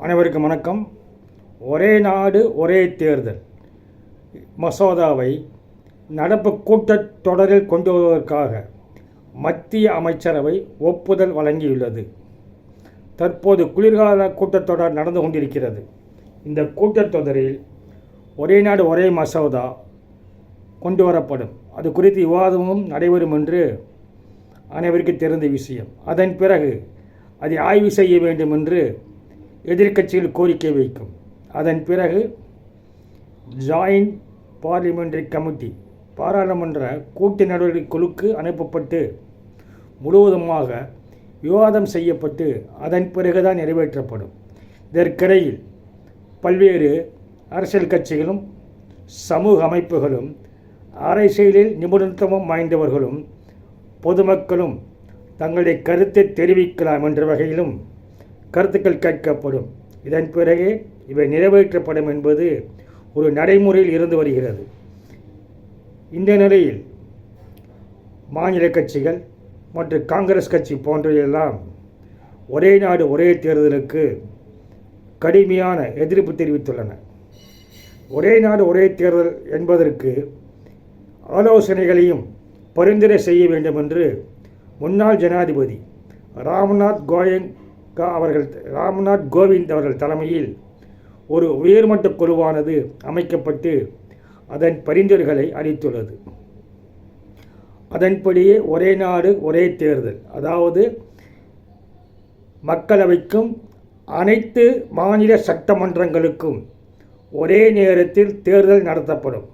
அனைவருக்கும் வணக்கம். ஒரே நாடு ஒரே தேர்தல். மசோதாவை நடப்பு கூட்டத் தொடரில் கொண்டு வருவதற்காக மத்திய அமைச்சரவை ஒப்புதல் வழங்கியுள்ளது. தற்போது குளிர்கால கூட்டத்தொடர் நடந்து கொண்டிருக்கிறது. இந்த கூட்டத்தொடரில் ஒரே நாடு ஒரே மசோதா கொண்டு வரப்படும். அது குறித்து விவாதமும் நடைபெறும் என்று அனைவருக்கும் தெரிந்த விஷயம். அதன் பிறகு அதை ஆய்வு செய்ய வேண்டும் என்று எதிர்க்கட்சிகள் கோரிக்கை வைக்கும். அதன் பிறகு ஜாயிண்ட் பார்லிமெண்டரி கமிட்டி பாராளுமன்ற கூட்டு நடவடிக்கை குழுக்கு அனுப்பப்பட்டு முழுவதுமாக விவாதம் செய்யப்பட்டு அதன் பிறகுதான் நிறைவேற்றப்படும். இதற்கிடையில் பல்வேறு அரசியல் கட்சிகளும் சமூக அமைப்புகளும் அரசியலில் நிபுணத்துவம் வாய்ந்தவர்களும் பொதுமக்களும் தங்களுடைய கருத்தை தெரிவிக்கலாம் என்ற வகையிலும் கருத்துக்கள் கேட்கப்படும். இதன் பிறகே இவை நிறைவேற்றப்படும் என்பது ஒரு நடைமுறையில் இருந்து வருகிறது. இந்த நிலையில் மாநில கட்சிகள் மற்றும் காங்கிரஸ் கட்சி போன்றவையெல்லாம் ஒரே நாடு ஒரே தேர்தலுக்கு கடுமையான எதிர்ப்பு தெரிவித்துள்ளன. ஒரே நாடு ஒரே தேர்தல் என்பதற்கு ஆலோசனைகளையும் பரிந்துரை செய்ய வேண்டும் என்று முன்னாள் ஜனாதிபதி ராம்நாத் கோயங் அவர்கள் ராம்நாத் கோவிந்த் அவர்கள் தலைமையில் ஒரு உயர்மட்ட குழுவானது அமைக்கப்பட்டு அதன் பரிந்துரைகளை அளித்துள்ளது. அதன்படியே ஒரே நாடு ஒரே தேர்தல். அதாவது மக்களவைக்கும் அனைத்து மாநில சட்டமன்றங்களுக்கும் ஒரே நேரத்தில் தேர்தல் நடத்தப்படும்.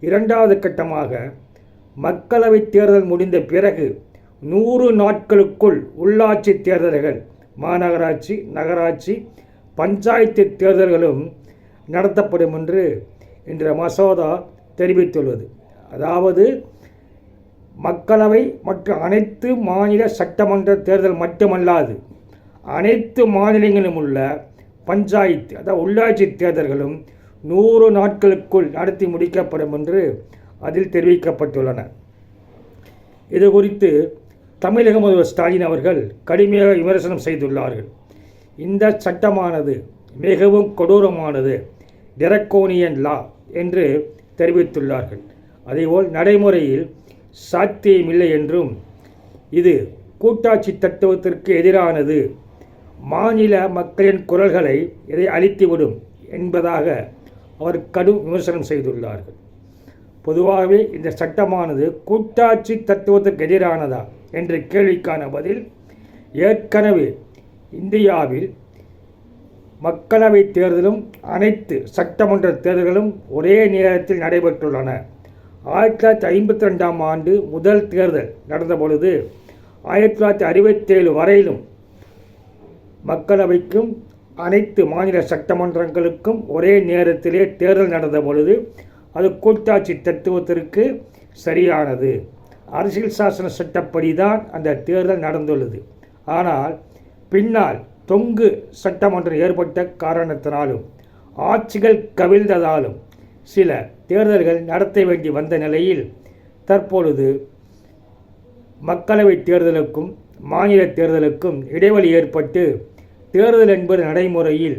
இரண்டாவது கட்டமாக மக்களவைத் தேர்தல் முடிந்த பிறகு நூறு நாட்களுக்குள் உள்ளாட்சி தேர்தல்கள் மாநகராட்சி நகராட்சி பஞ்சாயத்து தேர்தல்களும் நடத்தப்படும் என்று என்ற மசோதா தெரிவித்துள்ளது. அதாவது மக்களவை மற்றும் அனைத்து மாநில சட்டமன்ற தேர்தல் மட்டுமல்லாது அனைத்து மாநிலங்களிலும் உள்ள பஞ்சாயத்து அதாவது உள்ளாட்சி தேர்தல்களும் நூறு நாட்களுக்குள் நடத்தி முடிக்கப்படும் என்று அதில் தெரிவிக்கப்பட்டுள்ளன. இது குறித்து தமிழக முதல்வர் ஸ்டாலின் அவர்கள் கடுமையாக விமர்சனம் செய்துள்ளார்கள். இந்த சட்டமானது மிகவும் கொடூரமானது டெரக்கோனியன் லா என்று தெரிவித்துள்ளார்கள். அதேபோல் நடைமுறையில் சாத்தியமில்லை என்றும் இது கூட்டாட்சி தத்துவத்திற்கு எதிரானது மாநில மக்களின் குரல்களை இதை அழித்துவிடும் என்பதாக அவர் கடும் விமர்சனம் செய்துள்ளார்கள். பொதுவாகவே இந்த சட்டமானது கூட்டாட்சி தத்துவத்திற்கு எதிரானதா? என்ற கேள்விக்கான பதில் ஏற்கனவே இந்தியாவில் மக்களவைத் தேர்தலும் அனைத்து சட்டமன்ற தேர்தல்களும் ஒரே நேரத்தில் நடைபெற்றுள்ளன. ஆயிரத்தி தொள்ளாயிரத்தி ஐம்பத்தி ரெண்டாம் ஆண்டு முதல் தேர்தல் நடந்த பொழுது ஆயிரத்தி தொள்ளாயிரத்தி அறுபத்தேழு வரையிலும் மக்களவைக்கும் அனைத்து மாநில சட்டமன்றங்களுக்கும் ஒரே நேரத்திலே தேர்தல் நடந்த பொழுது அது கூட்டாட்சி தத்துவத்திற்கு சரியானது. அரசியல் சாசன சட்டப்படி தான் அந்த தேர்தல் நடந்துள்ளது. ஆனால் பின்னால் தொங்கு சட்டமன்றம் ஏற்பட்ட காரணத்தினாலும் ஆட்சிகள் கவிழ்ந்ததாலும் சில தேர்தல்கள் நடத்த வேண்டி வந்த நிலையில் தற்பொழுது மக்களவை தேர்தலுக்கும் மாநில தேர்தலுக்கும் இடைவெளி ஏற்பட்டு தேர்தல் என்பது நடைமுறையில்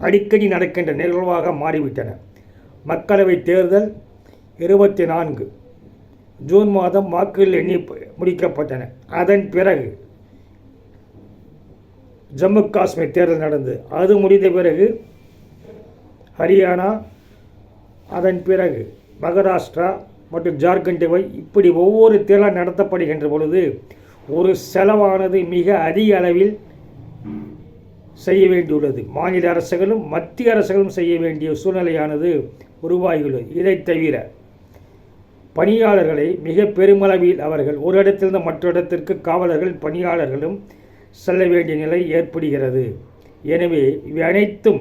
அடிக்கடி நடக்கின்ற நிகழ்வாக மாறிவிட்டன. மக்களவை தேர்தல் இருபத்தி நான்கு ஜூன் மாதம் வாக்குகள் எண்ணி முடிக்கப்பட்டன. அதன் பிறகு ஜம்மு காஷ்மீர் தேர்தல் நடந்தது அது முடிந்த பிறகு ஹரியானா அதன் பிறகு மகாராஷ்டிரா மற்றும் ஜார்க்கண்ட் இப்படி ஒவ்வொரு தேர்தல் நடத்தப்படுகின்ற பொழுது ஒரு செலவானது மிக அதிக அளவில் செய்ய வேண்டியுள்ளது. மாநில அரசுகளும் மத்திய அரசுகளும் செய்ய வேண்டிய சூழ்நிலையானது உருவாகியுள்ளது. இதை தவிர பணியாளர்களை மிக பெருமளவில் அவர்கள் ஒரு இடத்திலிருந்து மற்ற இடத்திற்கு காவலர்கள் பணியாளர்களும் செல்ல வேண்டிய நிலை ஏற்படுகிறது. எனவே இவை அனைத்தும்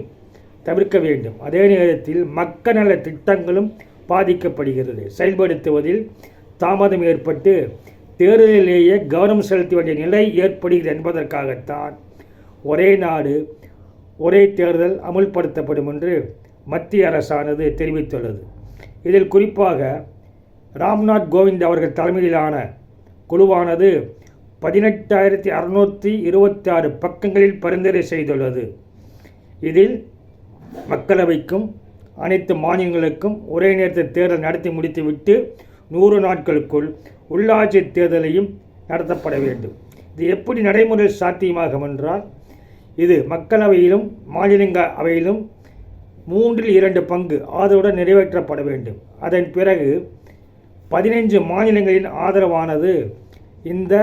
தவிர்க்க வேண்டும். அதே நேரத்தில் மக்கள் நல திட்டங்களும் பாதிக்கப்படுகிறது. செயல்படுத்துவதில் தாமதம் ஏற்பட்டு தேர்தலிலேயே கவனம் செலுத்த வேண்டிய நிலை ஏற்படுகிறது என்பதற்காகத்தான் ஒரே நாடு ஒரே தேர்தல் அமுல்படுத்தப்படும் என்று மத்திய அரசானது தெரிவித்துள்ளது. இதில் குறிப்பாக ராம்நாத் கோவிந்த் அவர்கள் தலைமையிலான குழுவானது பதினெட்டாயிரத்தி அறுநூற்றி இருபத்தி ஆறு பக்கங்களில் பரிந்துரை செய்துள்ளது. இதில் மக்களவைக்கும் அனைத்து மாநிலங்களுக்கும் ஒரே நேரத்தில் தேர்தல் நடத்தி முடித்துவிட்டு நூறு நாட்களுக்குள் உள்ளாட்சி தேர்தலையும் நடத்தப்பட வேண்டும். இது எப்படி நடைமுறையில் சாத்தியமாகும் என்றால் இது மக்களவையிலும் மாநிலங்க அவையிலும் மூன்றில் இரண்டு பங்கு ஆதரவுடன் நிறைவேற்றப்பட வேண்டும். அதன் பிறகு பதினைஞ்சு மாநிலங்களின் ஆதரவானது இந்த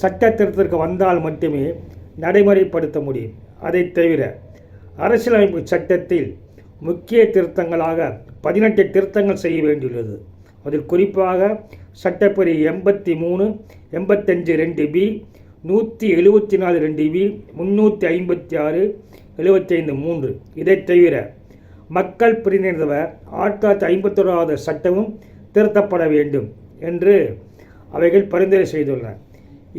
சட்ட திருத்தத்திற்கு வந்தால் மட்டுமே நடைமுறைப்படுத்த முடியும். அதை தவிர அரசியலமைப்பு சட்டத்தில் முக்கிய திருத்தங்களாக பதினெட்டு திருத்தங்கள் செய்ய வேண்டியுள்ளது. அதில் குறிப்பாக சட்டப்படி எண்பத்தி மூணு எண்பத்தஞ்சு ரெண்டு பி நூற்றி எழுபத்தி நாலு ரெண்டு பி முந்நூற்றி ஐம்பத்தி ஆறு எழுபத்தைந்து மூன்று. இதை தவிர மக்கள் பிரதிநிதித்துவ ஆயிரத்தி தொள்ளாயிரத்தி ஐம்பத்தோராவது சட்டமும் திருத்தப்பட வேண்டும் என்று அவைகள் பரிந்துரை செய்துள்ளன.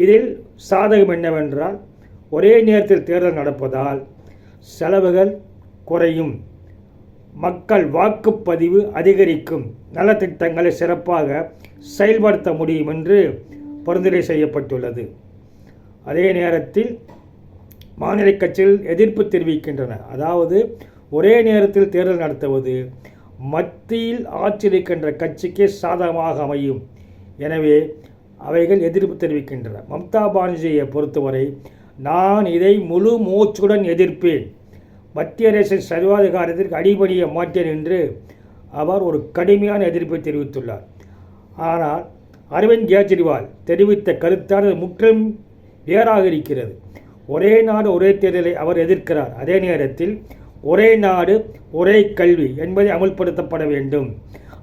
இதில் சாதகம் என்னவென்றால் ஒரே நேரத்தில் தேர்தல் நடப்பதால் செலவுகள் குறையும். மக்கள் வாக்குப்பதிவு அதிகரிக்கும். நலத்திட்டங்களை சிறப்பாக செயல்படுத்த முடியும் என்று பரிந்துரை செய்யப்பட்டுள்ளது. அதே நேரத்தில் மாநில கட்சிகள் எதிர்ப்பு தெரிவிக்கின்றன. அதாவது ஒரே நேரத்தில் தேர்தல் நடத்துவது மத்தியில் ஆட்சி கட்சிக்கே கட்சிக்கு சாதகமாக அமையும். எனவே அவைகள் எதிர்ப்பு தெரிவிக்கின்றன. மம்தா பானர்ஜியை பொறுத்தவரை நான் இதை முழு மூச்சுடன் எதிர்ப்பேன். மத்திய அரசின் சர்வாதிகாரத்திற்கு அடிபணிய மாட்டேன் என்று அவர் ஒரு கடுமையான எதிர்ப்பை தெரிவித்துள்ளார். ஆனால் அரவிந்த் கெஜ்ரிவால் தெரிவித்த கருத்தானது முற்றிலும் வேறாக இருக்கிறது. ஒரே நாடு ஒரே தேர்தலை அவர் எதிர்க்கிறார். அதே நேரத்தில் ஒரே நாடு ஒரே கல்வி என்பதை அமுல்படுத்தப்பட வேண்டும்.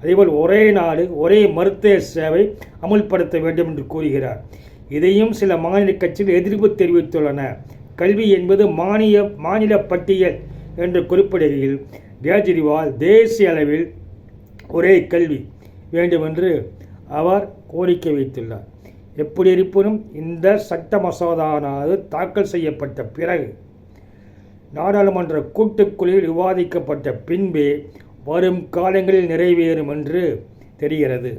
அதேபோல் ஒரே நாடு ஒரே மருத்துவ சேவை அமுல்படுத்த வேண்டும் என்று கூறுகிறார். இதையும் சில மாநில கட்சிகள் எதிர்ப்பு தெரிவித்துள்ளன. கல்வி என்பது மானிய மாநில பட்டியல் என்று குறிப்பிடுகையில் கேஜ்ரிவால் தேசிய அளவில் ஒரே கல்வி வேண்டும் என்று அவர் கோரிக்கை வைத்துள்ளார். எப்படி இருப்பினும் இந்த சட்ட மசோதாவானது தாக்கல் செய்யப்பட்ட பிறகு நாடாளுமன்ற கூட்டுக்குழுவில் விவாதிக்கப்பட்ட பின்பே வரும் காலங்களில் நிறைவேறும் என்று தெரிகிறது.